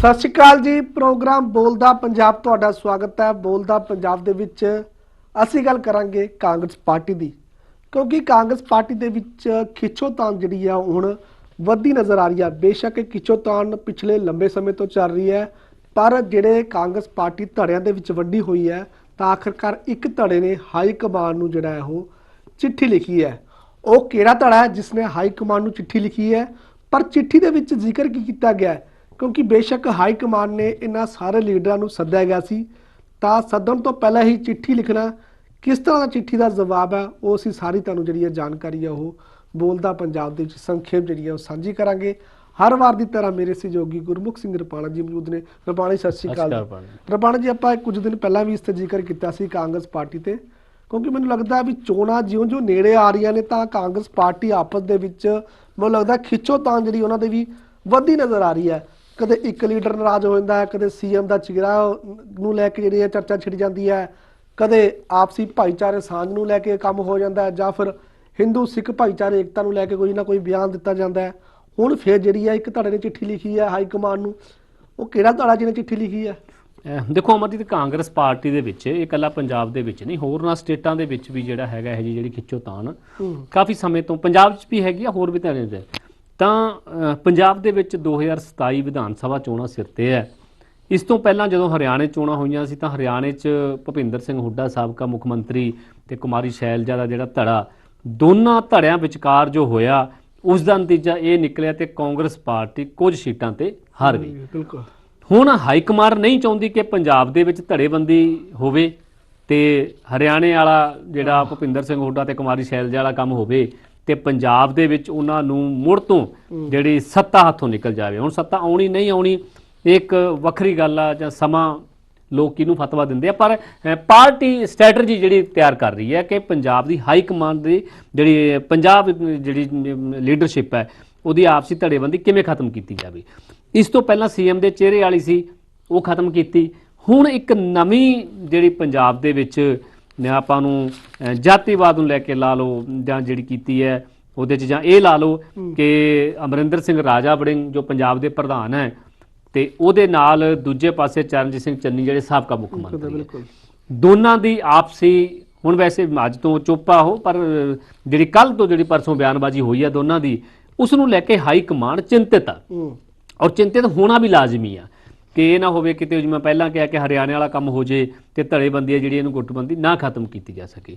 ਸਤਿ ਸ਼੍ਰੀ ਅਕਾਲ ਜੀ, ਪ੍ਰੋਗਰਾਮ ਬੋਲਦਾ ਪੰਜਾਬ ਤੁਹਾਡਾ ਸਵਾਗਤ ਹੈ। ਬੋਲਦਾ ਪੰਜਾਬ ਦੇ ਵਿੱਚ ਅਸੀਂ ਗੱਲ ਕਰਾਂਗੇ ਕਾਂਗਰਸ ਪਾਰਟੀ ਦੀ, ਕਿਉਂਕਿ ਕਾਂਗਰਸ ਪਾਰਟੀ ਦੇ ਵਿੱਚ ਖਿੱਚੋਤਾਣ ਜਿਹੜੀ ਆ ਉਹ ਹੁਣ ਵੱਧਦੀ ਨਜ਼ਰ ਆ ਰਹੀ ਆ ਬੇਸ਼ੱਕ ਇਹ ਖਿੱਚੋਤਾਣ ਪਿਛਲੇ ਲੰਬੇ ਸਮੇਂ ਤੋਂ ਚੱਲ ਰਹੀ ਹੈ, ਪਰ ਜਿਹੜੇ ਕਾਂਗਰਸ ਪਾਰਟੀ ਧੜਿਆਂ ਦੇ ਵਿੱਚ ਵੰਡੀ ਹੋਈ ਹੈ, ਤਾਂ ਆਖਰਕਾਰ ਇੱਕ ਧੜੇ ਨੇ ਹਾਈ ਕਮਾਂਡ ਨੂੰ ਜਿਹੜਾ ਹੈ ਉਹ ਚਿੱਠੀ ਲਿਖੀ ਹੈ। ਉਹ ਕਿਹੜਾ ਧੜਾ ਹੈ ਜਿਸ ਨੇ ਹਾਈ ਕਮਾਂਡ ਨੂੰ ਚਿੱਠੀ ਲਿਖੀ ਹੈ? ਪਰ ਚਿੱਠੀ ਦੇ ਵਿੱਚ ਜ਼ਿਕਰ ਕੀ ਕੀਤਾ ਗਿਆ ਹੈ? ਕਿਉਂਕਿ ਬੇਸ਼ੱਕ ਹਾਈ ਕਮਾਂਡ ਨੇ ਇਹਨਾਂ ਸਾਰੇ ਲੀਡਰਾਂ ਨੂੰ ਸੱਦਿਆ ਗਿਆ ਸੀ ਤਾਂ ਸੱਦਣ ਤੋਂ ਪਹਿਲਾਂ ਹੀ ਚਿੱਠੀ ਲਿਖਣਾ ਕਿਸ ਤਰ੍ਹਾਂ ਦਾ ਚਿੱਠੀ ਦਾ ਜਵਾਬ ਹੈ ਉਹ ਅਸੀਂ ਸਾਰੀ ਤੁਹਾਨੂੰ ਜਿਹੜੀ ਹੈ ਜਾਣਕਾਰੀ ਹੈ ਉਹ ਬੋਲਦਾ ਪੰਜਾਬ ਦੇ ਵਿੱਚ ਸੰਖੇਪ ਜਿਹੜੀ ਹੈ ਉਹ ਸਾਂਝੀ ਕਰਾਂਗੇ। ਹਰ ਵਾਰ ਦੀ ਤਰ੍ਹਾਂ ਮੇਰੇ ਸਹਿਯੋਗੀ ਗੁਰਮੁਖ ਸਿੰਘ ਰਪਾਣਾ ਜੀ ਮੌਜੂਦ ਨੇ। ਰਪਾਣਾ ਜੀ ਸਤਿ ਸ਼੍ਰੀ ਅਕਾਲ। ਰਪਾਣਾ ਜੀ ਆਪਾਂ ਕੁਝ ਦਿਨ ਪਹਿਲਾਂ ਵੀ ਇਸ ਤੇ ਜ਼ਿਕਰ ਕੀਤਾ ਸੀ ਕਾਂਗਰਸ ਪਾਰਟੀ ਤੇ ਕਿਉਂਕਿ ਮੈਨੂੰ ਲੱਗਦਾ ਵੀ ਚੋਣਾਂ ਜਿਉਂ-ਜਿਉਂ ਨੇੜੇ ਆ ਰਹੀਆਂ ਨੇ ਤਾਂ ਕਾਂਗਰਸ ਪਾਰਟੀ ਆਪਸ ਦੇ ਵਿੱਚ ਮੈਨੂੰ ਲੱਗਦਾ ਖਿੱਚੋ ਤਾਂ ਜਿਹੜੀ ਉਹਨਾਂ ਦੇ ਵੀ ਵੱਧਦੀ ਨਜ਼ਰ ਆ ਰਹੀ ਹੈ। ਕਦੇ ਇੱਕ ਲੀਡਰ ਨਾਰਾਜ਼ ਹੋ ਜਾਂਦਾ ਹੈ ਕਦੇ ਸੀਐਮ ਦਾ ਚਿਹਰਾ ਨੂੰ ਲੈ ਕੇ ਜਿਹੜੀ ਹੈ ਚਰਚਾ ਛਿੜ ਜਾਂਦੀ ਹੈ ਕਦੇ ਆਪਸੀ ਭਾਈਚਾਰੇ ਸਾਂਝ ਨੂੰ ਲੈ ਕੇ ਕੰਮ ਹੋ ਜਾਂਦਾ ਹੈ ਜਾਂ ਫਿਰ ਹਿੰਦੂ ਸਿੱਖ ਭਾਈਚਾਰੇ ਏਕਤਾ ਨੂੰ ਲੈ ਕੇ ਕੋਈ ਨਾ ਕੋਈ ਬਿਆਨ ਦਿੱਤਾ ਜਾਂਦਾ ਹੈ। ਹੁਣ ਫਿਰ ਜਿਹੜੀ ਹੈ ਇੱਕ ਧੜੇ ਨੇ ਚਿੱਠੀ ਲਿਖੀ ਹੈ ਹਾਈ ਕਮਾਂਡ ਨੂੰ। ਉਹ ਕਿਹੜਾ ਧੜਾ ਜਿਹਨੇ ਚਿੱਠੀ ਲਿਖੀ ਹੈ? ਦੇਖੋ ਅਮਰਜੀਤ ਕਾਂਗਰਸ ਪਾਰਟੀ ਦੇ ਵਿੱਚ ਇਹ ਇਕੱਲਾ ਪੰਜਾਬ ਦੇ ਵਿੱਚ ਨਹੀਂ ਹੋਰਨਾਂ ਸਟੇਟਾਂ ਦੇ ਵਿੱਚ ਵੀ ਜਿਹੜਾ ਹੈਗਾ ਇਹ ਜਿਹੜੀ ਖਿੱਚੋਤਾਣ ਹੂੰ। ਕਾਫੀ ਸਮੇਂ ਤੋਂ ਪੰਜਾਬ 'ਚ ਵੀ ਹੈਗੀ ਆ ਹੋਰ ਵੀ ਤਾਂ ਨੇ ਤਾਂ ਪੰਜਾਬ ਦੇ ਵਿੱਚ 2027 ਵਿਧਾਨ ਸਭਾ ਚੋਣਾਂ ਸਿਰ ਤੇ ਹੈ। ਇਸ ਤੋਂ ਪਹਿਲਾਂ ਜਦੋਂ ਹਰਿਆਣੇ ਚੋਣਾਂ ਹੋਈਆਂ ਸੀ ਤਾਂ ਹਰਿਆਣੇ 'ਚ ਭੁਪਿੰਦਰ ਸਿੰਘ ਹੁੱਡਾ ਸਾਬਕਾ ਮੁੱਖ ਮੰਤਰੀ ਤੇ ਕੁਮਾਰੀ ਸ਼ੈਲਜਾ ਦਾ ਜਿਹੜਾ ਧੜਾ ਦੋਨਾਂ ਧੜਿਆਂ ਵਿਚਕਾਰ ਜੋ ਹੋਇਆ ਉਸ ਦਾ ਨਤੀਜਾ ਇਹ ਨਿਕਲਿਆ ਤੇ ਕਾਂਗਰਸ ਪਾਰਟੀ ਕੁਝ ਸੀਟਾਂ ਤੇ ਹਾਰ ਗਈ। ਬਿਲਕੁਲ। ਹੁਣ ਹਾਈ ਕਮਾਂਡ ਨਹੀਂ ਚਾਹੁੰਦੀ ਕਿ ਪੰਜਾਬ ਦੇ ਵਿੱਚ ਧੜੇਬੰਦੀ ਹੋਵੇ ਤੇ ਹਰਿਆਣੇ ਵਾਲਾ ਜਿਹੜਾ ਭੁਪਿੰਦਰ ਸਿੰਘ ਹੁੱਡਾ ਤੇ ਕੁਮਾਰੀ ਸ਼ੈਲਜਾ ਵਾਲਾ ਕੰਮ ਹੋਵੇ ਤੇ ਪੰਜਾਬ ਦੇ ਵਿੱਚ ਉਹਨਾਂ ਨੂੰ ਮੁੜ ਤੋਂ ਜਿਹੜੀ ਸੱਤਾ ਹੱਥੋਂ ਨਿਕਲ ਜਾਵੇ। ਹੁਣ ਸੱਤਾ ਆਉਣੀ ਨਹੀਂ ਆਉਣੀ ਇੱਕ ਵੱਖਰੀ ਗੱਲ ਆ ਜਾਂ ਸਮਾਂ ਲੋਕ ਕਿਹਨੂੰ ਫਤਵਾ ਦਿੰਦੇ ਆ? ਪਰ ਪਾਰਟੀ ਸਟ੍ਰੈਟਜੀ ਜਿਹੜੀ ਤਿਆਰ ਕਰ ਰਹੀ ਹੈ ਕਿ ਪੰਜਾਬ ਦੀ ਹਾਈ ਕਮਾਂਡ ਦੀ ਜਿਹੜੀ ਪੰਜਾਬ ਜਿਹੜੀ ਲੀਡਰਸ਼ਿਪ ਹੈ ਉਹਦੀ ਆਪਸੀ ਧੜੇਬੰਦੀ ਕਿਵੇਂ ਖਤਮ ਕੀਤੀ ਜਾਵੇ? ਇਸ ਤੋਂ ਪਹਿਲਾਂ ਸੀਐਮ ਦੇ ਚਿਹਰੇ ਵਾਲੀ ਸੀ ਉਹ ਖਤਮ ਕੀਤੀ। ਹੁਣ ਇੱਕ ਨਵੀਂ ਜਿਹੜੀ ਪੰਜਾਬ ਦੇ ਵਿੱਚ ਆਪਾਂ ਨੂੰ ਜਾਤੀਵਾਦ ਨੂੰ ਲੈ ਕੇ ਲਾ ਲਓ ਜਾਂ ਜਿਹੜੀ ਕੀਤੀ ਹੈ ਉਹਦੇ 'ਚ ਜਾਂ ਇਹ ਲਾ ਲਓ ਕਿ ਅਮਰਿੰਦਰ ਸਿੰਘ ਰਾਜਾ ਵੜਿੰਗ ਜੋ ਪੰਜਾਬ ਦੇ ਪ੍ਰਧਾਨ ਹੈ ਤੇ ਉਹਦੇ ਨਾਲ ਦੂਜੇ ਪਾਸੇ ਚਰਨਜੀਤ ਸਿੰਘ ਚੰਨੀ ਜਿਹੜੇ ਸਾਬਕਾ ਮੁੱਖ ਮੰਤਰੀ ਦੋਨਾਂ ਦੀ ਆਪਸੀ ਹੁਣ ਵੈਸੇ ਅੱਜ ਤੋਂ ਚੁੱਪਾ ਹੋ ਪਰ ਜਿਹੜੀ ਕੱਲ ਤੋਂ ਜਿਹੜੀ ਪਰਸੋਂ ਬਿਆਨਬਾਜ਼ੀ ਹੋਈ ਹੈ ਦੋਨਾਂ ਦੀ ਉਸ ਨੂੰ ਲੈ ਕੇ ਹਾਈ ਕਮਾਂਡ ਚਿੰਤਿਤ ਆ। ਔਰ ਚਿੰਤਿਤ ਹੋਣਾ ਵੀ ਲਾਜ਼ਮੀ ਆ। ਕਿ ਇਹ ਨਾ ਹੋਵੇ ਕਿਤੇ ਜਿਵੇਂ ਮੈਂ ਪਹਿਲਾਂ ਕਿਹਾ ਕਿ ਹਰਿਆਣੇ ਵਾਲਾ ਕੰਮ ਹੋ ਜੇ ਤੇ ਧੜੇਬੰਦੀ ਹੈ ਜਿਹੜੀ ਇਹਨੂੰ ਗੁੱਟਬੰਦੀ ਨਾ ਖਤਮ ਕੀਤੀ ਜਾ ਸਕੇ।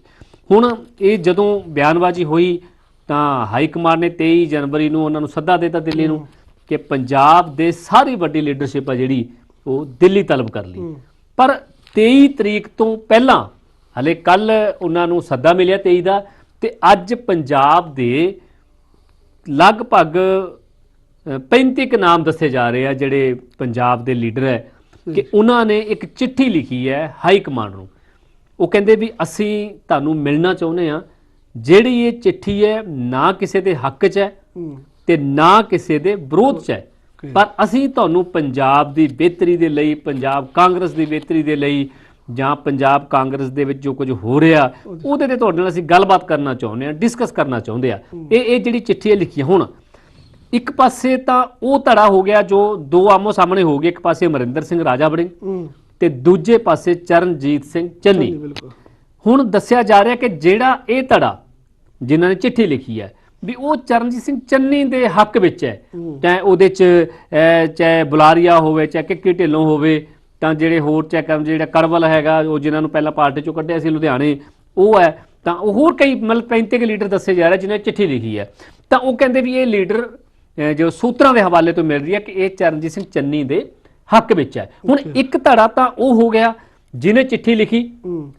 ਹੁਣ ਇਹ ਜਦੋਂ ਬਿਆਨਬਾਜ਼ੀ ਹੋਈ ਤਾਂ ਹਾਈ ਕਮਾਂਡ ਨੇ 23 ਜਨਵਰੀ ਨੂੰ ਉਹਨਾਂ ਨੂੰ ਸੱਦਾ ਦਿੱਤਾ ਦਿੱਲੀ ਨੂੰ ਕਿ ਪੰਜਾਬ ਦੇ ਸਾਰੀ ਵੱਡੀ ਲੀਡਰਸ਼ਿਪ ਆ ਜਿਹੜੀ ਉਹ ਦਿੱਲੀ ਤਲਬ ਕਰ ਲਈ। ਪਰ 23 ਤਰੀਕ ਤੋਂ ਪਹਿਲਾਂ ਹਲੇ ਕੱਲ ਉਹਨਾਂ ਨੂੰ ਸੱਦਾ ਮਿਲਿਆ 23 ਦਾ ਤੇ ਅੱਜ ਪੰਜਾਬ ਦੇ ਲਗਭਗ 35 ਕੁ ਨਾਮ ਦੱਸੇ ਜਾ ਰਹੇ ਆ ਜਿਹੜੇ ਪੰਜਾਬ ਦੇ ਲੀਡਰ ਹੈ ਕਿ ਉਹਨਾਂ ਨੇ ਇੱਕ ਚਿੱਠੀ ਲਿਖੀ ਹੈ ਹਾਈ ਕਮਾਂਡ ਨੂੰ। ਉਹ ਕਹਿੰਦੇ ਵੀ ਅਸੀਂ ਤੁਹਾਨੂੰ ਮਿਲਣਾ ਚਾਹੁੰਦੇ ਆ ਜਿਹੜੀ ਇਹ ਚਿੱਠੀ ਹੈ ਨਾ ਕਿਸੇ ਦੇ ਹੱਕ 'ਚ ਹੈ ਤੇ ਨਾ ਕਿਸੇ ਦੇ ਵਿਰੋਧ 'ਚ ਹੈ। ਪਰ ਅਸੀਂ ਤੁਹਾਨੂੰ ਪੰਜਾਬ ਦੀ ਬਿਹਤਰੀ ਦੇ ਲਈ ਪੰਜਾਬ ਕਾਂਗਰਸ ਦੀ ਬਿਹਤਰੀ ਦੇ ਲਈ ਜਾਂ ਪੰਜਾਬ ਕਾਂਗਰਸ ਦੇ ਵਿੱਚ ਜੋ ਕੁਝ ਹੋ ਰਿਹਾ ਉਹਦੇ ਤੇ ਤੁਹਾਡੇ ਨਾਲ ਅਸੀਂ ਗੱਲਬਾਤ ਕਰਨਾ ਚਾਹੁੰਦੇ ਆ ਡਿਸਕਸ ਕਰਨਾ ਚਾਹੁੰਦੇ ਆ ਇਹ ਇਹ ਜਿਹੜੀ ਚਿੱਠੀ ਹੈ ਲਿਖੀ ਹੁਣ ਇੱਕ ਪਾਸੇ ਤਾਂ ਉਹ ਧੜਾ ਹੋ ਗਿਆ ਜੋ ਦੋ ਆਮੋ ਸਾਹਮਣੇ ਹੋ ਗਏ ਇੱਕ ਪਾਸੇ ਅਮਰਿੰਦਰ ਸਿੰਘ ਰਾਜਾ ਵੜਿੰਗ ਤੇ ਦੂਜੇ ਪਾਸੇ ਚਰਨਜੀਤ ਸਿੰਘ ਚੰਨੀ। ਹੁਣ ਦੱਸਿਆ ਜਾ ਰਿਹਾ ਕਿ ਜਿਹੜਾ ਇਹ ਧੜਾ ਜਿਨ੍ਹਾਂ ਨੇ ਚਿੱਠੀ ਲਿਖੀ ਹੈ ਵੀ ਉਹ ਚਰਨਜੀਤ ਸਿੰਘ ਚੰਨੀ ਦੇ ਹੱਕ ਵਿੱਚ ਹੈ। ਚਾਹੇ ਉਹਦੇ ਚ ਚਾਹੇ ਬੁਲਾਰੀਆ ਹੋਵੇ ਚਾਹੇ ਕਿੱਕੀ ਢਿੱਲੋਂ ਹੋਵੇ ਤਾਂ ਜਿਹੜੇ ਹੋਰ ਚਾਹੇ ਕਰਮ ਜਿਹੜਾ ਕਰਵਲ ਹੈਗਾ ਉਹ ਜਿਨ੍ਹਾਂ ਨੂੰ ਪਹਿਲਾਂ ਪਾਰਟੀ ਚੋਂ ਕੱਢਿਆ ਸੀ ਲੁਧਿਆਣੇ ਉਹ ਹੈ। ਤਾਂ ਉਹ ਹੋਰ ਕਈ ਮਤਲਬ 35 ਕੁ ਲੀਡਰ ਦੱਸੇ ਜਾ ਰਹੇ ਜਿਨ੍ਹਾਂ ਨੇ ਚਿੱਠੀ ਲਿਖੀ ਹੈ। ਤਾਂ ਉਹ ਕਹਿੰਦੇ ਵੀ ਇਹ ਲੀਡਰ ਜੋ ਸੂਤਰਾਂ ਦੇ ਹਵਾਲੇ ਤੋਂ ਮਿਲ ਰਹੀ ਹੈ ਕਿ ਇਹ ਚਰਨਜੀਤ ਸਿੰਘ ਚੰਨੀ ਦੇ ਹੱਕ ਵਿੱਚ ਹੈ। ਹੁਣ ਇੱਕ ਧੜਾ ਤਾਂ ਉਹ ਹੋ ਗਿਆ ਜਿਹਨੇ ਚਿੱਠੀ ਲਿਖੀ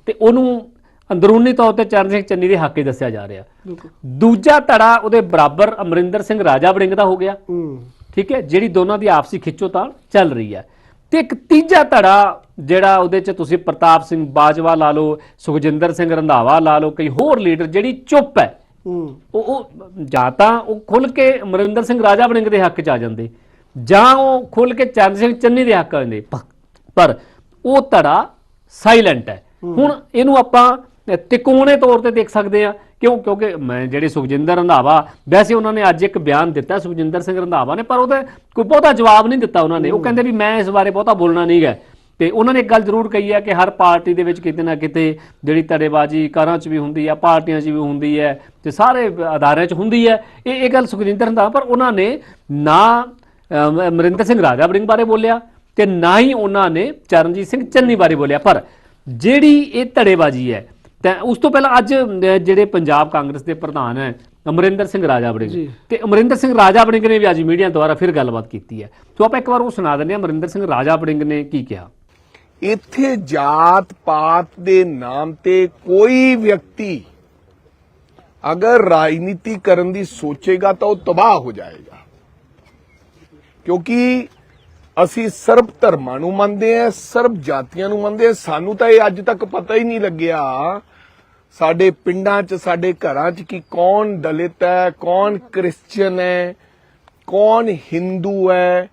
ਤੇ ਉਹਨੂੰ ਅੰਦਰੂਨੀ ਤੌਰ ਤੇ ਚਰਨ ਸਿੰਘ ਚੰਨੀ ਦੇ ਹੱਕ ਹੀ ਦੱਸਿਆ ਜਾ ਰਿਹਾ। ਦੂਜਾ ਧੜਾ ਉਹਦੇ ਬਰਾਬਰ ਅਮਰਿੰਦਰ ਸਿੰਘ ਰਾਜਾ ਵੜਿੰਗ ਦਾ ਹੋ ਗਿਆ। ਠੀਕ ਹੈ ਜਿਹੜੀ ਦੋਨਾਂ ਦੀ ਆਪਸੀ ਖਿੱਚੋਤਾਣ ਚੱਲ ਰਹੀ ਹੈ। ਤੇ ਇੱਕ ਤੀਜਾ ਧੜਾ ਜਿਹੜਾ ਉਹਦੇ ਚ ਤੁਸੀਂ ਪ੍ਰਤਾਪ ਸਿੰਘ ਬਾਜਵਾ ਲਾ ਲਓ ਸੁਖਜਿੰਦਰ ਸਿੰਘ ਰੰਧਾਵਾ ਲਾ ਲਓ ਕਈ ਹੋਰ ਲੀਡਰ ਜਿਹੜੀ ਚੁੱਪ ਹੂੰ। ਉਹ ਉਹ ਜਾਂ ਤਾਂ ਉਹ ਖੁੱਲ ਕੇ ਅਮਰਿੰਦਰ ਸਿੰਘ ਰਾਜਾ ਵੜਿੰਗ ਦੇ ਹੱਕ ਚ ਆ ਜਾਂਦੇ। ਜਾਂ ਉਹ ਖੁੱਲ ਕੇ ਚਰਨ ਸਿੰਘ ਚੰਨੀ ਦੇ ਹੱਕ ਆ ਜਾਂਦੇ। ਪਰ ਉਹ ਧੜਾ ਸਾਇਲੈਂਟ ਹੈ। ਹੁਣ ਇਹਨੂੰ ਆਪਾਂ ਤਿਕੋਣੇ ਤੌਰ ਤੇ ਦੇਖ ਸਕਦੇ ਆ ਕਿਉਂ? ਕਿਉਂਕਿ ਮੈਂ ਜਿਹੜੇ ਸੁਖਜਿੰਦਰ ਰੰਧਾਵਾ ਵੈਸੇ ਉਹਨਾਂ ਨੇ ਅੱਜ ਇੱਕ ਬਿਆਨ ਦਿੱਤਾ ਸੁਖਜਿੰਦਰ ਸਿੰਘ ਰੰਧਾਵਾ ਨੇ ਪਰ ਉਹਦੇ ਕੋਈ ਬਹੁਤਾ ਜਵਾਬ ਨਹੀਂ ਦਿੱਤਾ ਉਹਨਾਂ ਨੇ। ਉਹ ਕਹਿੰਦੇ ਵੀ ਮੈਂ ਇਸ ਬਾਰੇ ਬਹੁਤਾ ਬੋਲਣਾ ਨਹੀਂ ਗਾ ਤੇ ਉਹਨਾਂ ਨੇ ਇੱਕ ਗੱਲ ਜ਼ਰੂਰ ਕਹੀ ਹੈ ਕਿ ਹਰ ਪਾਰਟੀ ਦੇ ਵਿੱਚ ਕਿਤੇ ਨਾ ਕਿਤੇ ਜਿਹੜੀ ਧੜੇਬਾਜ਼ੀ ਕਾਰਾਂ 'ਚ ਵੀ ਹੁੰਦੀ ਹੈ ਪਾਰਟੀਆਂ 'ਚ ਵੀ ਹੁੰਦੀ ਹੈ ਤੇ ਸਾਰੇ ਅਦਾਰਿਆਂ 'ਚ ਹੁੰਦੀ ਹੈ। ਇਹ ਇਹ ਗੱਲ ਸੁਖਜਿੰਦਰ ਰੰਧਾਵਾ ਪਰ ਉਹਨਾਂ ਨੇ ਨਾ ਅਮ, ਅਮਰਿੰਦਰ ਸਿੰਘ ਰਾਜਾ ਵੜਿੰਗ ਬਾਰੇ ਬੋਲਿਆ ਤੇ ਨਾ ਹੀ ਉਹਨਾਂ ਨੇ ਚਰਨਜੀਤ ਸਿੰਘ ਚੰਨੀ ਬਾਰੇ ਬੋਲਿਆ। ਪਰ ਜਿਹੜੀ ਇਹ ਧੜੇਬਾਜ਼ੀ ਹੈ ਤਾਂ ਉਸ ਤੋਂ ਪਹਿਲਾਂ ਅੱਜ ਜਿਹੜੇ ਪੰਜਾਬ ਕਾਂਗਰਸ ਦੇ ਪ੍ਰਧਾਨ ਹੈ ਅਮਰਿੰਦਰ ਸਿੰਘ ਰਾਜਾ ਵੜਿੰਗ ਜੀ। ਤੇ ਅਮਰਿੰਦਰ ਸਿੰਘ ਰਾਜਾ ਵੜਿੰਗ ਨੇ ਵੀ ਅੱਜ ਮੀਡੀਆ ਦੁਆਰਾ ਫਿਰ ਗੱਲਬਾਤ ਕੀਤੀ ਹੈ। ਸੋ ਆਪਾਂ ਇੱਕ ਵਾਰ ਉਹ ਸੁਣਾ ਦਿੰਦੇ ਹਾਂ ਅਮਰਿੰਦਰ ਸਿੰਘ ਰਾਜਾ ਵੜਿੰਗ ਨੇ ਕੀ ਕਿਹਾ। ਇੱਥੇ ਜਾਤ ਪਾਤ ਦੇ ਨਾਮ ਤੇ ਕੋਈ ਵਿਅਕਤੀ ਅਗਰ ਰਾਜਨੀਤੀ ਕਰਨ ਦੀ ਸੋਚੇਗਾ ਤਾਂ ਉਹ ਤਬਾਹ ਹੋ ਜਾਏਗਾ। ਕਿਉਂਕਿ ਅਸੀਂ ਸਰਬ ਧਰਮਾਂ ਨੂੰ ਮੰਨਦੇ ਆ ਸਰਬ ਜਾਤੀਆਂ ਨੂੰ ਮੰਨਦੇ ਆ ਸਾਨੂੰ ਤਾਂ ਇਹ ਅੱਜ ਤੱਕ ਪਤਾ ਹੀ ਨਹੀਂ ਲੱਗਿਆ ਸਾਡੇ ਪਿੰਡਾਂ 'ਚ, ਸਾਡੇ ਘਰਾਂ 'ਚ ਕਿ ਕੌਣ ਦਲਿਤ ਹੈ, ਕੌਣ ਕ੍ਰਿਸਚੀਅਨ ਹੈ, ਕੌਣ ਹਿੰਦੂ ਹੈ।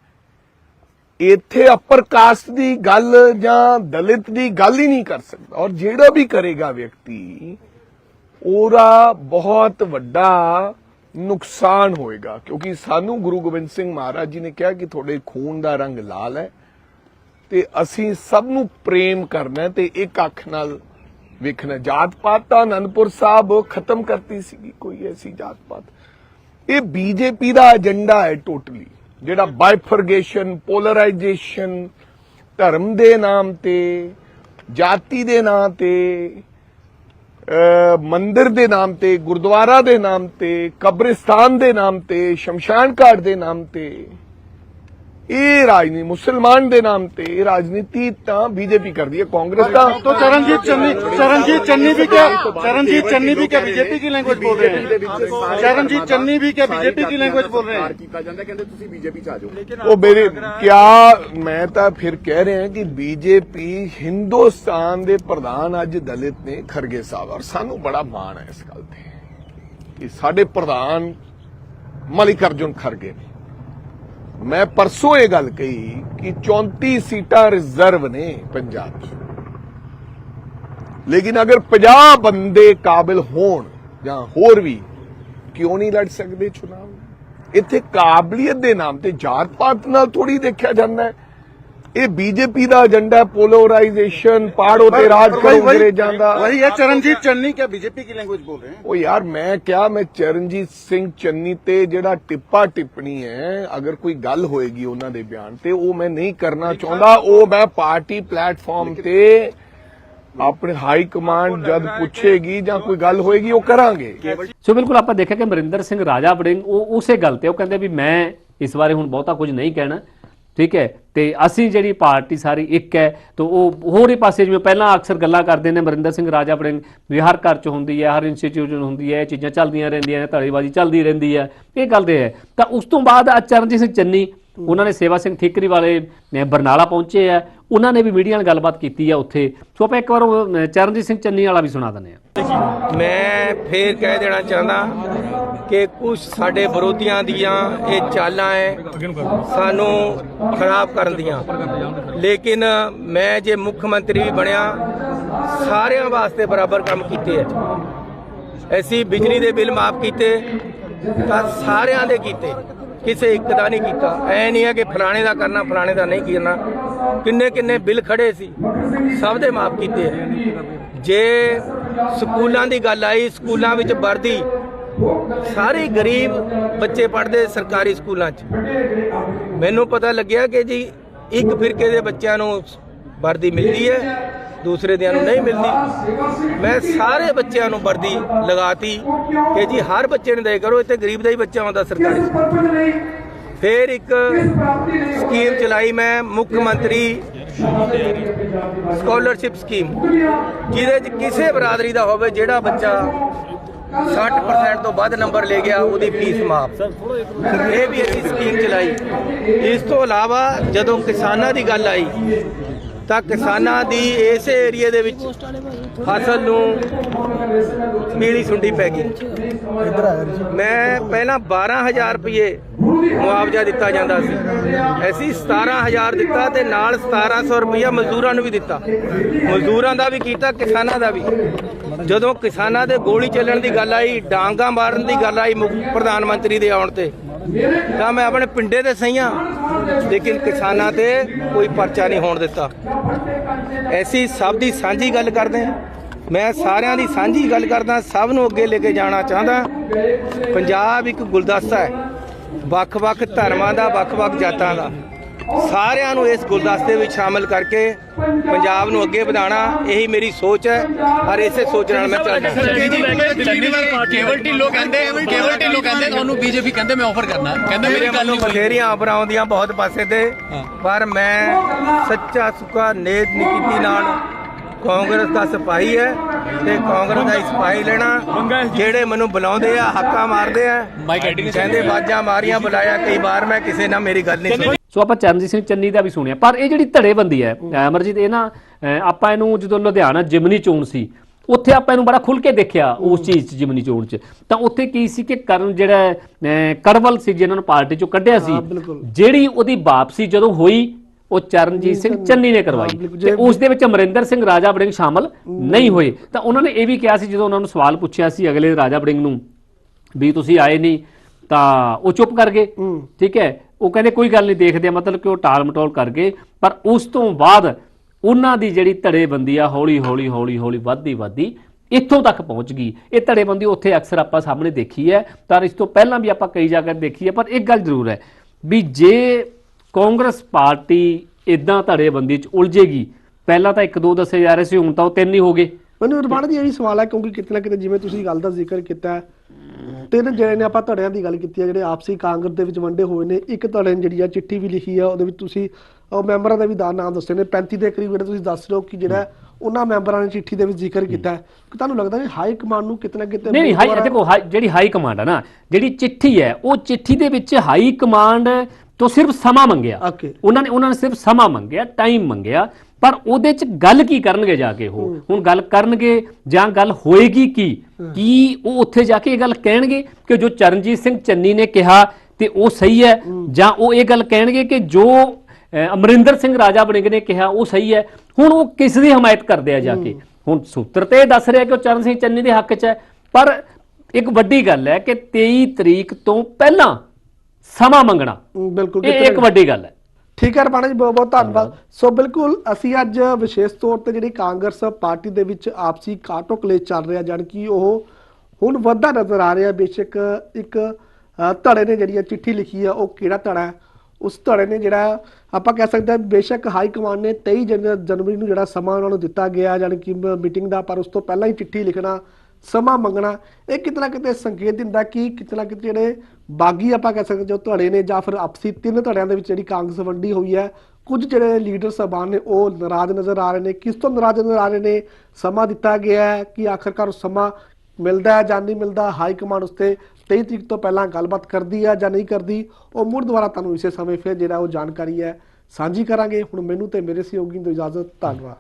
ਇੱਥੇ ਅਪਰ ਕਾਸਟ ਦੀ ਗੱਲ ਜਾਂ ਦਲਿਤ ਦੀ ਗੱਲ ਹੀ ਨਹੀਂ ਕਰ ਸਕਦਾ। ਔਰ ਜਿਹੜਾ ਵੀ ਕਰੇਗਾ ਵਿਅਕਤੀ, ਉਹਦਾ ਬਹੁਤ ਵੱਡਾ ਨੁਕਸਾਨ ਹੋਏਗਾ। ਕਿਉਂਕਿ ਸਾਨੂੰ ਗੁਰੂ ਗੋਬਿੰਦ ਸਿੰਘ ਮਹਾਰਾਜ ਜੀ ਨੇ ਕਿਹਾ ਕਿ ਤੁਹਾਡੇ ਖੂਨ ਦਾ ਰੰਗ ਲਾਲ ਹੈ ਤੇ ਅਸੀਂ ਸਭ ਨੂੰ ਪ੍ਰੇਮ ਕਰਨਾ ਤੇ ਇੱਕ ਅੱਖ ਨਾਲ ਵੇਖਣਾ ਜਾਤ ਪਾਤ ਤਾਂ ਅਨੰਦਪੁਰ ਸਾਹਿਬ ਖਤਮ ਕਰਤੀ ਸੀਗੀ, ਕੋਈ ਐਸੀ ਜਾਤ ਪਾਤ। ਇਹ ਬੀਜੇਪੀ ਦਾ ਏਜੰਡਾ ਹੈ ਟੋਟਲੀ। ਜਿਹੜਾ ਬਾਈਫਰਗੇਸ਼ਨ ਪੋਲਰਾਈਜੇਸ਼ਨ ਧਰਮ ਦੇ ਨਾਮ ਤੇ, ਜਾਤੀ ਦੇ ਨਾਂ ਤੇ ਮੰਦਿਰ ਦੇ ਨਾਮ ਤੇ, ਗੁਰਦੁਆਰਾ ਦੇ ਨਾਮ ਤੇ, ਕਬਰਿਸਤਾਨ ਦੇ ਨਾਮ ਤੇ, ਸ਼ਮਸ਼ਾਨ ਘਾਟ ਦੇ ਨਾਮ ਤੇ ਇਹ ਰਾਜਨੀਤੀ ਮੁਸਲਮਾਨ ਦੇ ਨਾਮ ਤੇ ਇਹ ਰਾਜਨੀਤੀ ਤਾਂ ਬੀਜੇਪੀ ਕਰਦੀ ਹੈ ਕਾਂਗਰਸ ਤਾਂ तो चरणजीत चन्नी चरणजीत चन्नी भी क्या चरणजीत चन्नी भी क्या बीजेपी की लैंग्वेज बोल रहे हैं चरणजीत चन्नी भी क्या बीजेपी की लैंग्वेज बोल रहे हैं ਕੀਤਾ ਜਾਂਦਾ ਕਹਿੰਦੇ ਤੁਸੀਂ ਬੀਜੇਪੀ ਚ ਆ ਜਾਓ ਉਹ ਮੇਰੇ ਕਿਆ ਮੈਂ ਤਾਂ ਫਿਰ ਕਹਿ ਰਿਹਾ ਕਿ ਬੀਜੇਪੀ ਹਿੰਦੁਸਤਾਨ ਦੇ ਪ੍ਰਧਾਨ ਅੱਜ ਦਲਿਤ ਨੇ ਖਰਗੇ ਸਾਹਿਬ ਔਰ ਸਾਨੂੰ ਬੜਾ ਮਾਣ ਹੈ ਇਸ ਗੱਲ ਤੇ ਕਿ ਸਾਡੇ ਪ੍ਰਧਾਨ ਮਲਿਕਾਰਜੁਨ ਖਰਗੇ ਨੇ ਮੈਂ ਪਰਸੋਂ ਇਹ ਗੱਲ ਕਹੀ ਕਿ 34 ਸੀਟਾਂ ਰਿਜ਼ਰਵ ਨੇ ਪੰਜਾਬ 'ਚ। ਲੇਕਿਨ ਅਗਰ 50 ਬੰਦੇ ਕਾਬਿਲ ਹੋਣ ਜਾਂ ਹੋਰ ਵੀ, ਕਿਉਂ ਨਹੀਂ ਲੜ ਸਕਦੇ ਚੁਣਾਵ? ਇੱਥੇ ਕਾਬਲੀਅਤ ਦੇ ਨਾਮ ਤੇ ਜਾਤ ਪਾਤ ਨਾਲ ਥੋੜੀ ਦੇਖਿਆ ਜਾਂਦਾ ਹੈ। ਇਹ ਬੀਜੇਪੀ ਦਾ ਏਜੰਡਾ ਹੈ ਪੋਲਰਾਈਜੇਸ਼ਨ ਪਾੜੋ ਤੇ ਰਾਜ ਕਰੋ वही- ਅੰਗਰੇਜ਼ਾਂ ਦਾ वही है चरणजीत चन्नी क्या बीजेपी की लैंग्वेज बोल रहे हैं ਉਹ ਯਾਰ ਮੈਂ ਕਿਹਾ ਮੈਂ ਚਰਨਜੀਤ ਸਿੰਘ ਚੰਨੀ ਤੇ ਜਿਹੜਾ ਟਿੱਪਾ ਟਿੱਪਣੀ ਹੈ ਅਗਰ ਕੋਈ ਗੱਲ ਹੋਏਗੀ ਉਹਨਾਂ ਦੇ ਬਿਆਨ ਤੇ ਉਹ ਮੈਂ ਨਹੀਂ ਕਰਨਾ ਚਾਹੁੰਦਾ ਉਹ ਮੈਂ ਪਾਰਟੀ ਪਲੇਟਫਾਰਮ ਤੇ ਆਪਣੇ ਹਾਈ ਕਮਾਂਡ ਜਦ ਪੁੱਛੇਗੀ ਜਾਂ ਕੋਈ ਗੱਲ ਹੋਏਗੀ ਉਹ ਕਰਾਂਗੇ ਸੋ ਬਿਲਕੁਲ ਆਪਾਂ ਦੇਖਿਆ ਕਿ ਮਰਿੰਦਰ ਸਿੰਘ ਰਾਜਾ ਵੜਿੰਗ ਉਹ ਉਸੇ ਗੱਲ ਤੇ ਉਹ ਕਹਿੰਦੇ ਵੀ ਮੈਂ ਇਸ ਬਾਰੇ ਹੁਣ ਬਹੁਤਾ ਕੁਝ ਨਹੀਂ ਕਹਿਣਾ ਠੀਕ ਹੈ? ਤੇ ਅਸੀਂ ਜਿਹੜੀ ਪਾਰਟੀ ਸਾਰੀ ਇੱਕ ਹੈ, ਤਾਂ ਉਹ ਹੋਰ ਹੀ ਪਾਸੇ ਜਿਵੇਂ ਪਹਿਲਾਂ ਅਕਸਰ ਗੱਲਾਂ ਕਰਦੇ ਨੇ ਮਰਿੰਦਰ ਸਿੰਘ ਰਾਜਾ ਆਪਣੇ ਵੀ ਹਰ ਘਰ 'ਚ ਹੁੰਦੀ ਹੈ, ਹਰ ਇੰਸਟੀਚਿਊਸ਼ਨ ਹੁੰਦੀ ਹੈ, ਇਹ ਚੀਜ਼ਾਂ ਚੱਲਦੀਆਂ ਰਹਿੰਦੀਆਂ ਨੇ ਧੜੇਬਾਜ਼ੀ ਚੱਲਦੀ ਰਹਿੰਦੀ ਹੈ, ਇਹ ਗੱਲ ਤੇ ਹੈ। ਤਾਂ ਉਸ ਤੋਂ ਬਾਅਦ ਅੱਜ ਚਰਨਜੀਤ ਸਿੰਘ ਚੰਨੀ ਉਹਨਾਂ ਨੇ ਸੇਵਾ ਸਿੰਘ ਠੀਕਰੀ ਵਾਲੇ ਨੇ ਬਰਨਾਲਾ ਪਹੁੰਚੇ ਆ। ਉਹਨਾਂ ਨੇ ਵੀ ਮੀਡੀਆ ਨਾਲ ਗੱਲਬਾਤ ਕੀਤੀ ਆ ਉੱਥੇ। ਸੋ ਆਪਾਂ ਇੱਕ ਵਾਰ ਉਹ, ਚਰਨਜੀਤ ਸਿੰਘ ਚੰਨੀ ਵਾਲਾ ਵੀ ਸੁਣਾ ਦਿੰਦੇ ਆ। ਮੈਂ ਫੇਰ ਕਹਿ ਦੇਣਾ ਚਾਹੁੰਦਾ ਕਿ ਕੁਝ ਸਾਡੇ ਵਿਰੋਧੀਆਂ ਦੀਆਂ ਇਹ ਚਾਲਾਂ ਐ ਸਾਨੂੰ ਖਰਾਬ ਕਰਨ ਦੀਆਂ। ਲੇਕਿਨ ਮੈਂ ਜੇ ਮੁੱਖ ਮੰਤਰੀ ਵੀ ਬਣਿਆ ਸਾਰਿਆਂ ਵਾਸਤੇ ਬਰਾਬਰ ਕੰਮ ਕੀਤੇ ਐ। ਅਸੀਂ ਬਿਜਲੀ ਦੇ ਬਿੱਲ ਮਾਫ ਕੀਤੇ ਤਾਂ ਸਾਰਿਆਂ ਦੇ ਕੀਤੇ। ਕਿਸੇ ਇੱਕ ਦਾ ਨਹੀਂ ਕੀਤਾ। ਐ ਨਹੀਂ ਹੈ ਕਿ ਫਲਾਣੇ ਦਾ ਕਰਨਾ, ਫਲਾਣੇ ਦਾ ਨਹੀਂ ਕਰਨਾ। ਕਿੰਨੇ ਕਿੰਨੇ ਬਿੱਲ ਖੜੇ ਸੀ। ਸਭ ਦੇ ਮਾਫ ਕੀਤੇ ਐ ਜੇ ਸਕੂਲਾਂ ਦੀ ਗੱਲ ਆਈ, ਸਕੂਲਾਂ ਵਿੱਚ ਵਰਦੀ, ਸਾਰੇ ਗਰੀਬ ਬੱਚੇ ਪੜ੍ਹਦੇ ਸਰਕਾਰੀ ਸਕੂਲਾਂ 'ਚ। ਮੈਨੂੰ ਪਤਾ ਲੱਗਿਆ ਕਿ ਜੀ ਇੱਕ ਫਿਰਕੇ ਦੇ ਬੱਚਿਆਂ ਨੂੰ ਵਰਦੀ ਮਿਲਦੀ ਹੈ। ਦੂਸਰੇ ਦਿਆਂ ਨੂੰ ਨਹੀਂ ਮਿਲਦੀ। ਮੈਂ ਸਾਰੇ ਬੱਚਿਆਂ ਨੂੰ ਵਰਦੀ ਲਗਾਤੀ ਕਿ ਜੀ ਹਰ ਬੱਚੇ ਨੂੰ ਦੇ ਕਰੋ ਇੱਥੇ ਗਰੀਬ ਦਾ ਹੀ ਬੱਚਾ ਆਉਂਦਾ ਸਰਕਾਰੀ। ਫਿਰ ਇੱਕ ਸਕੀਮ ਚਲਾਈ ਮੈਂ ਮੁੱਖ ਮੰਤਰੀ ਸਕਾਲਰਸ਼ਿਪ ਸਕੀਮ। ਜਿਹਦੇ 'ਚ ਕਿਸੇ ਬਰਾਦਰੀ ਦਾ ਹੋਵੇ ਜਿਹੜਾ ਬੱਚਾ 60% ਤੋਂ ਵੱਧ ਨੰਬਰ ਲੈ ਗਿਆ ਉਹਦੀ ਫੀਸ ਮਾਫ। ਇਹ ਵੀ ਅਸੀਂ ਸਕੀਮ ਚਲਾਈ। ਇਸ ਤੋਂ ਇਲਾਵਾ ਜਦੋਂ ਕਿਸਾਨਾਂ ਦੀ ਗੱਲ ਆਈ ਤਾਂ ਕਿਸਾਨਾਂ ਦੀ ਇਸੇ ਏਰੀਏ ਦੇ ਵਿੱਚ ਫਸਲ ਨੂੰ ਪੀਲੀ ਸੁੰਡੀ ਪੈ ਗਈ। ਮੈਂ ਪਹਿਲਾਂ 12000 ਰੁਪਏ ਮੁਆਵਜ਼ਾ ਦਿੱਤਾ ਜਾਂਦਾ ਸੀ। ਅਸੀਂ 17000 ਦਿੱਤਾ ਤੇ ਨਾਲ 1700 ਰੁਪਇਆ ਮਜ਼ਦੂਰਾਂ ਨੂੰ ਵੀ ਦਿੱਤਾ। ਮਜ਼ਦੂਰਾਂ ਦਾ ਵੀ ਕੀਤਾ, ਕਿਸਾਨਾਂ ਦਾ ਵੀ। ਜਦੋਂ ਕਿਸਾਨਾਂ ਦੇ ਗੋਲੀ ਚੱਲਣ ਦੀ ਗੱਲ ਆਈ, ਡਾਂਗਾ ਮਾਰਨ ਦੀ ਗੱਲ ਆਈ ਮੁੱਖ ਪ੍ਰਧਾਨ ਮੰਤਰੀ ਦੇ ਆਉਣ ਤੇ ਤਾਂ ਮੈਂ ਆਪਣੇ ਪਿੰਡੇ ਤੇ ਹਾਂ, ਲੇਕਿਨ ਕਿਸਾਨਾਂ ਤੇ ਕੋਈ ਪਰਚਾ ਨਹੀਂ ਹੋਣ ਦਿੱਤਾ। ਐਸੀ ਸਭ ਦੀ ਸਾਂਝੀ ਗੱਲ ਕਰਦੇ ਹਾਂ। ਮੈਂ ਸਾਰਿਆਂ ਦੀ ਸਾਂਝੀ ਗੱਲ ਕਰਦਾ, ਸਭ ਨੂੰ ਅੱਗੇ ਲੈ ਕੇ ਜਾਣਾ ਚਾਹੁੰਦਾ। ਪੰਜਾਬ ਇੱਕ ਗੁਲਦਸਤਾ ਹੈ। ਵੱਖ-ਵੱਖ ਧਰਮਾਂ ਦਾ, ਵੱਖ-ਵੱਖ ਜਾਤਾਂ ਦਾ। ਸਾਰਿਆਂ ਨੂੰ ਇਸ ਗੁਲਦਸਤੇ ਵਿੱਚ ਸ਼ਾਮਲ ਕਰਕੇ ਪੰਜਾਬ ਨੂੰ ਅੱਗੇ ਵਧਾਉਣਾ ਇਹੀ ਮੇਰੀ ਸੋਚ ਹੈ। ਔਰ ਇਸੇ ਸੋਚ ਨਾਲ ਮੈਂ ਚੱਲਦਾ ਕੇਵਲ ਢਿੱਲੋਂ ਕਹਿੰਦੇ ਕੇਵਲ ਢਿੱਲੋਂ ਕਹਿੰਦੇ ਤੁਹਾਨੂੰ ਬੀਜੇਪੀ ਕਹਿੰਦੇ ਮੈਂ ਆਫਰ ਕਰਨਾ। ਕਹਿੰਦੇ ਮੇਰੇ ਗੱਲ ਨਹੀਂ ਬਥੇਰੀਆਂ ਆਫਰਾਂ ਆਉਂਦੀਆਂ ਬਹੁਤ ਪਾਸੇ ਤੇ ਪਰ ਮੈਂ ਸੱਚਾ ਸੁੱਕਾ ਨੇਤ ਨੀਤੀ ਨਾਲ। ਕਾਂਗਰਸ ਦਾ ਸਿਪਾਹੀ ਹੈ ਤੇ ਕਾਂਗਰਸ ਦਾ ਸਿਪਾਹੀ ਲੈਣਾ। ਜਿਹੜੇ ਮੈਨੂੰ ਬੁਲਾਉਂਦੇ ਆ ਹੱਕਾ ਮਾਰਦੇ ਆ ਕਹਿੰਦੇ ਬਾਜਾਂ ਮਾਰੀਆਂ ਬੁਲਾਇਆ ਕਈ ਵਾਰ ਮੈਂ ਕਿਸੇ ਨਾਲ ਮੇਰੀ ਗੱਲ ਨਹੀਂ ਸੁਣੀ। ਸੋ ਆਪਾਂ ਚਰਨਜੀਤ ਸਿੰਘ ਚੰਨੀ ਦਾ ਵੀ ਸੁਣਿਆ। ਪਰ ਇਹ ਜਿਹੜੀ ਧੜੇਬੰਦੀ ਹੈ ਅਮਰਜੀਤ ਇਹ ਨਾ ਆਪਾਂ ਇਹਨੂੰ ਜਦੋਂ ਲੁਧਿਆਣਾ ਜਿਮਨੀ ਚੋਣ ਸੀ ਉੱਥੇ ਆਪਾਂ ਇਹਨੂੰ ਬੜਾ ਖੁੱਲ ਕੇ ਦੇਖਿਆ ਉਸ ਚੀਜ਼ 'ਚ ਜਿਮਨੀ ਚੋਣ 'ਚ। ਤਾਂ ਉੱਥੇ ਕੀ ਸੀ ਕਿ ਕਰਨ ਜਿਹੜਾ ਅਹ ਕੜਵਲ ਸੀ ਜਿਹਨਾਂ ਨੂੰ ਪਾਰਟੀ 'ਚੋਂ ਕੱਢਿਆ ਸੀ। ਜਿਹੜੀ ਉਹਦੀ ਵਾਪਸੀ ਜਦੋਂ ਹੋਈ ਉਹ ਚਰਨਜੀਤ ਸਿੰਘ ਚੰਨੀ। ਨੇ ਕਰਵਾਈ। ਤੇ ਉਸ ਦੇ ਵਿੱਚ ਅਮਰਿੰਦਰ ਸਿੰਘ ਰਾਜਾ ਵੜਿੰਗ ਸ਼ਾਮਲ ਨਹੀਂ ਹੋਏ। ਤਾਂ ਉਹਨਾਂ ਨੇ ਇਹ ਵੀ ਕਿਹਾ ਸੀ ਜਦੋਂ ਉਹਨਾਂ ਨੂੰ ਸਵਾਲ ਪੁੱਛਿਆ ਸੀ ਅਗਲੇ ਰਾਜਾ ਵੜਿੰਗ ਨੂੰ ਵੀ ਤੁਸੀਂ ਆਏ ਨਹੀਂ ਤਾਂ ਉਹ ਚੁੱਪ ਕਰ ਗਏ। ਠੀਕ ਹੈ? ਉਹ ਕਹਿੰਦੇ ਕੋਈ ਗੱਲ ਨਹੀਂ ਦੇਖਦੇ ਆ, ਮਤਲਬ ਕਿ ਉਹ ਟਾਲ ਮਟੋਲ ਕਰ ਗਏ ਪਰ ਉਸ ਤੋਂ ਬਾਅਦ ਉਹਨਾਂ ਦੀ ਜਿਹੜੀ ਧੜੇਬੰਦੀ ਆ ਹੌਲੀ ਹੌਲੀ ਹੌਲੀ ਹੌਲੀ ਵੱਧਦੀ ਵੱਧਦੀ ਇੱਥੋਂ ਤੱਕ ਪਹੁੰਚ ਗਈ। ਇਹ ਧੜੇਬੰਦੀ ਉੱਥੇ ਅਕਸਰ ਆਪਾਂ ਸਾਹਮਣੇ ਦੇਖੀ ਹੈ ਤਾਂ ਇਸ ਤੋਂ ਪਹਿਲਾਂ ਵੀ ਆਪਾਂ ਕਈ ਜਗ੍ਹਾ ਦੇਖੀ ਹੈ ਪਰ ਇੱਕ ਗੱਲ ਜ਼ਰੂਰ ਹੈ ਵੀ ਜੇ ਕਾਂਗਰਸ ਪਾਰਟੀ ਇਦਾਂ ਧੜੇਬੰਦੀ 'ਚ ਉਲਝੇਗੀ ਪਹਿਲਾਂ ਤਾਂ ਇੱਕ ਦੋ ਦੱਸੇ ਜਾ ਰਹੇ ਸੀ ਹੁਣ ਤਾਂ ਉਹ ਤਿੰਨ ਹੀ ਹੋ ਗਏ। ਮੈਨੂੰ ਰਮਾਨ ਜੀ ਇਹ ਸਵਾਲ ਹੈ ਕਿਉਂਕਿ ਕਿਤੇ ਨਾ ਕਿਤੇ ਜਿਵੇਂ ਤੁਸੀਂ ਗੱਲ ਦਾ ਜ਼ਿਕਰ ਕੀਤਾ ਹੈ, ਤਿੰਨ ਜਿਹੜੇ ਨੇ ਆਪਾਂ ਧੜਿਆਂ ਦੀ ਗੱਲ ਕੀਤੀ ਹੈ ਜਿਹੜੇ ਆਪਸੀ ਕਾਂਗਰਸ ਦੇ ਵਿੱਚ ਵੰਡੇ ਹੋਏ ਨੇ ਇੱਕ ਧੜੇ ਨੇ ਜਿਹੜੀ ਆ ਚਿੱਠੀ ਵੀ ਲਿਖੀ ਆ ਉਹਦੇ ਵਿੱਚ ਤੁਸੀਂ ਉਹ ਮੈਂਬਰਾਂ ਦਾ ਵੀ ਦਾ ਨਾਮ ਦੱਸੇ ਨੇ 35 ਦੇ ਕਰੀਬ ਜਿਹੜੇ ਤੁਸੀਂ ਦੱਸ ਰਹੇ ਹੋ ਕਿ ਜਿਹੜਾ ਉਹਨਾਂ ਮੈਂਬਰਾਂ ਨੇ ਚਿੱਠੀ ਦੇ ਵਿੱਚ ਜ਼ਿਕਰ ਕੀਤਾ ਕਿ ਤੁਹਾਨੂੰ ਲੱਗਦਾ ਹੈ ਹਾਈ ਕਮਾਂਡ ਨੂੰ ਕਿਤੇ ਨਾ ਕਿਤੇ ਨਹੀਂ ਨਹੀਂ ਹਾਈ ਦੇਖੋ ਜਿਹੜੀ ਹਾਈ ਕਮਾਂਡ ਹੈ ਨਾ ਜਿਹੜੀ ਚਿੱਠੀ ਹੈ ਉਹ ਚਿੱਠੀ ਦੇ ਵਿੱਚ ਹਾਈ ਕਮਾਂਡ ਤੋਂ ਸਿਰਫ ਸਮਾਂ ਮੰਗਿਆ। Okay. ਉਹਨਾਂ ਨੇ ਉਹਨਾਂ ਨੇ ਸਿਰਫ ਸਮਾਂ ਮੰਗਿਆ ਟਾਈਮ ਮੰਗਿਆ। ਪਰ ਉਹਦੇ ਚ ਗੱਲ ਕੀ ਕਰਨਗੇ ਜਾ ਕੇ ਉਹ? ਹੁਣ ਗੱਲ ਕਰਨਗੇ ਜਾਂ ਗੱਲ ਹੋਏਗੀ ਕੀ? ਕੀ ਉਹ ਉੱਥੇ ਜਾ ਕੇ ਇਹ ਗੱਲ ਕਹਿਣਗੇ ਕਿ ਜੋ ਚਰਨਜੀਤ ਸਿੰਘ ਚੰਨੀ ਨੇ ਕਿਹਾ ਤੇ ਉਹ ਸਹੀ ਹੈ? ਜਾਂ ਉਹ ਇਹ ਗੱਲ ਕਹਿਣਗੇ ਕਿ ਜੋ ਅਹ, ਅਮਰਿੰਦਰ ਸਿੰਘ ਰਾਜਾ ਵੜਿੰਗ ਨੇ ਕਿਹਾ ਉਹ ਸਹੀ ਹੈ? ਹੁਣ ਉਹ ਕਿਸ ਦੀ ਹਮਾਇਤ ਕਰਦੇ ਆ ਜਾ ਕੇ? ਹੁਣ ਸੂਤਰ ਤੇ ਇਹ ਦੱਸ ਰਿਹਾ ਕਿ ਉਹ ਚਰਨ ਸਿੰਘ ਚੰਨੀ ਦੇ ਹੱਕ 'ਚ ਹੈ। ਪਰ ਇੱਕ ਵੱਡੀ ਗੱਲ ਹੈ ਕਿ 23 ਤਰੀਕ ਤੋਂ ਪਹਿਲਾਂ ਸਮਾਂ ਮੰਗਣਾ। ਬਿਲਕੁਲ ਇਹ ਇੱਕ ਵੱਡੀ ਗੱਲ ਹੈ। ਠੀਕ ਹੈ ਰਪਾਣਾ ਜੀ ਬਹੁਤ ਬਹੁਤ ਧੰਨਵਾਦ। ਸੋ ਬਿਲਕੁਲ ਅਸੀਂ ਅੱਜ ਵਿਸ਼ੇਸ਼ ਤੌਰ ਤੇ ਜਿਹੜੀ ਕਾਂਗਰਸ ਪਾਰਟੀ ਦੇ ਵਿੱਚ ਆਪਸੀ ਕਾਟੋ ਕਲੇਸ਼ ਚੱਲ ਰਿਹਾ ਜਾਣੀ ਕਿ ਉਹ ਹੁਣ ਵੱਧਦਾ ਨਜ਼ਰ ਆ ਰਿਹਾ ਬੇਸ਼ੱਕ ਇੱਕ ਧੜੇ ਨੇ ਜਿਹੜੀ ਚਿੱਠੀ ਲਿਖੀ ਆ ਉਹ ਕਿਹੜਾ ਧੜਾ ਹੈ? ਉਸ ਧੜੇ ਨੇ ਜਿਹੜਾ ਆਪਾਂ ਕਹਿ ਸਕਦੇ ਹਾਂ ਬੇਸ਼ੱਕ ਹਾਈ ਕਮਾਂਡ ਨੇ 23 ਜਨ- ਜਨਵਰੀ ਨੂੰ ਜਿਹੜਾ ਸਮਾਂ ਉਹਨਾਂ ਨੂੰ ਦਿੱਤਾ ਗਿਆ ਜਾਣੀ ਕਿ ਮੀਟਿੰਗ ਦਾ ਪਰ ਉਸ ਤੋਂ ਪਹਿਲਾਂ ਹੀ ਚਿੱਠੀ ਲਿਖਣਾ ਸਮਾਂ ਮੰਗਣਾ, ਇਹ ਕਿਤਨਾ ਕਿਤੇ ਸੰਕੇਤ ਦਿੰਦਾ ਕਿ ਕਿਤਨਾ ਕਿਤੇ ਜਿਹੜੇ ਬਾਗੀ ਆਪਾਂ ਕਹਿ ਸਕਦੇ ਜੋ ਧੜੇ ਨੇ ਜਾਂ ਫਿਰ ਆਪਸੀ ਤਿੰਨ ਧੜਿਆਂ ਦੇ ਵਿੱਚ ਜਿਹੜੀ ਕਾਂਗਰਸ ਵੰਡੀ ਹੋਈ ਹੈ, ਕੁਝ ਜਿਹੜੇ ਲੀਡਰ ਸਾਹਿਬਾਨ ਨੇ ਉਹ ਨਾਰਾਜ਼ ਨਜ਼ਰ ਆ ਰਹੇ ਨੇ। ਕਿਸ ਤੋਂ ਨਾਰਾਜ਼ ਨਜ਼ਰ ਆ ਰਹੇ ਨੇ? ਸਮਾਂ ਦਿੱਤਾ ਗਿਆ ਹੈ ਕਿ ਆਖਰਕਾਰ ਉਹ ਸਮਾਂ ਮਿਲਦਾ ਹੈ ਜਾਂ ਨਹੀਂ ਮਿਲਦਾ, ਹਾਈ ਕਮਾਂਡ ਉਸਤੇ 23 ਤਰੀਕ ਤੋਂ ਪਹਿਲਾਂ ਗੱਲਬਾਤ ਕਰਦੀ ਹੈ ਜਾਂ ਨਹੀਂ ਕਰਦੀ, ਉਹ ਮੁੜ ਦੁਆਰਾ ਤੁਹਾਨੂੰ ਇਸੇ ਸਮੇਂ ਫਿਰ ਜਿਹੜਾ ਉਹ ਜਾਣਕਾਰੀ ਹੈ ਸਾਂਝੀ ਕਰਾਂਗੇ। ਹੁਣ ਮੈਨੂੰ ਤੇ ਮੇਰੇ ਸਹਿਯੋਗੀ ਤੋਂ ਇਜਾਜ਼ਤ, ਧੰਨਵਾਦ।